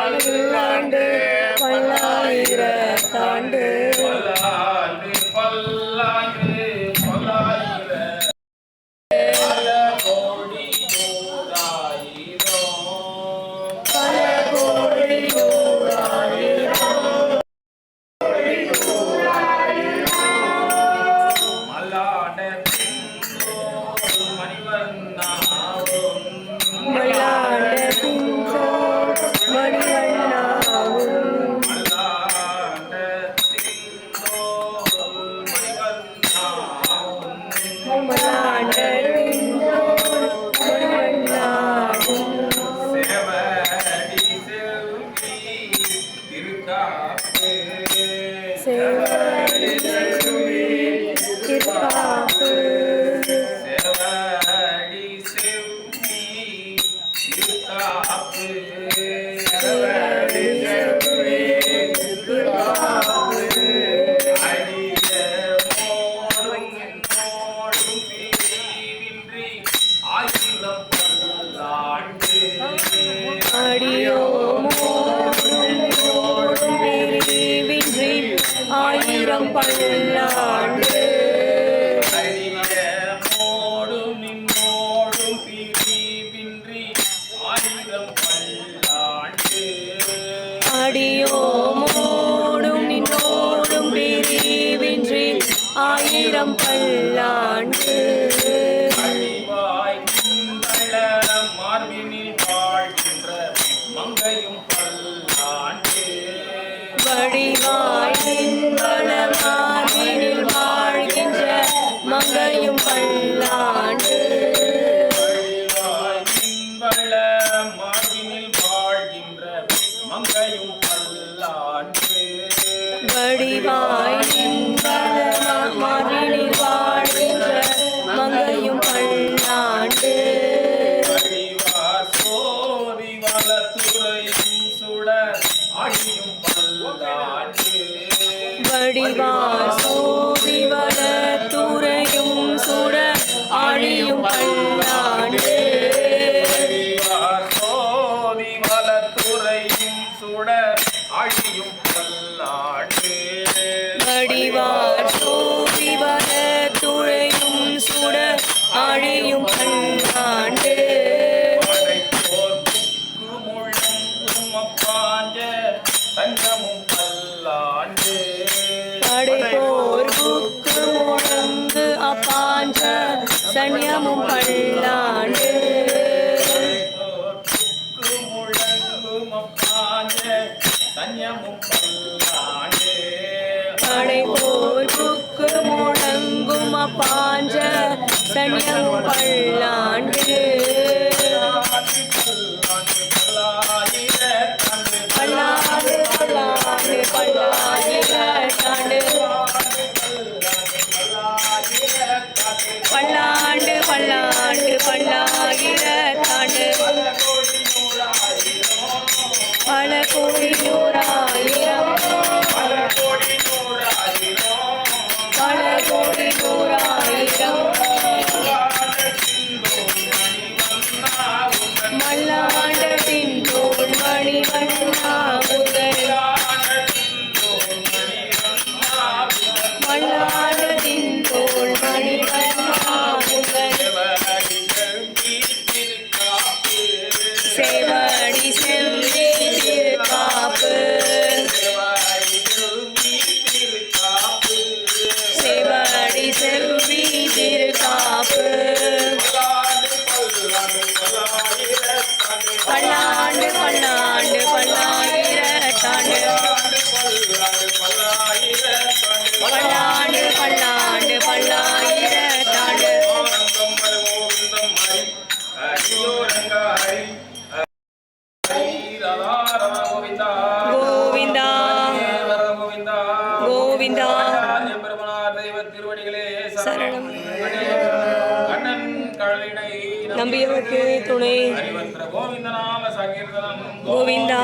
பல்லாண்டு சேவடி செல்வி திருக்காப்பு சேவடி செல்வி திருக்காப்பு சேவடி செல்வி அடிய மோடும் மோடும் பிரிவின்றி ஆயிரம் பல்லாண்டு பல்லாண்டு மோடும் நின்னோடும் பிரிவின்றி ஆயிரம் பல்லாண்டு அடியோமோடும் நின்னோடும் பிரிவின்றி ஆயிரம் பல்லாண்டு மார்பினில் வாழ்கின்ற மங்கையும் பல்லாண்டு வடிவாயின் நின்மலமார்பினில் வாழ்கின்ற மங்கையும் பல்லாண்டு. அடிவாய் நின்றள மார்பினில் வாழ்கின்ற மங்கையும் பல்லாண்டு. வடிவாய் நின்மலமார்பினில் வாழ்கின்ற மங்கையும் பல்லாண்டு அடிவார் சோதி வலத்துறையும் சுட அழியும் பல்லாண்டு. வடிவார் சோதிவள துறையும் சுட சோதி அழியும் பல்லாண்டு வடிவார் சன்யமும் பல்லாண்டு படைப்போர் புக்கு முழங்கும் சன்யமும் பல்லாண்டு படைப்போர் முழங்கும் சன்யமும் பல்லாண்டு echoing. பல்லாண்டு பல்லாண்டு நம்பியவர்க்கு துணை. கோவிந்த.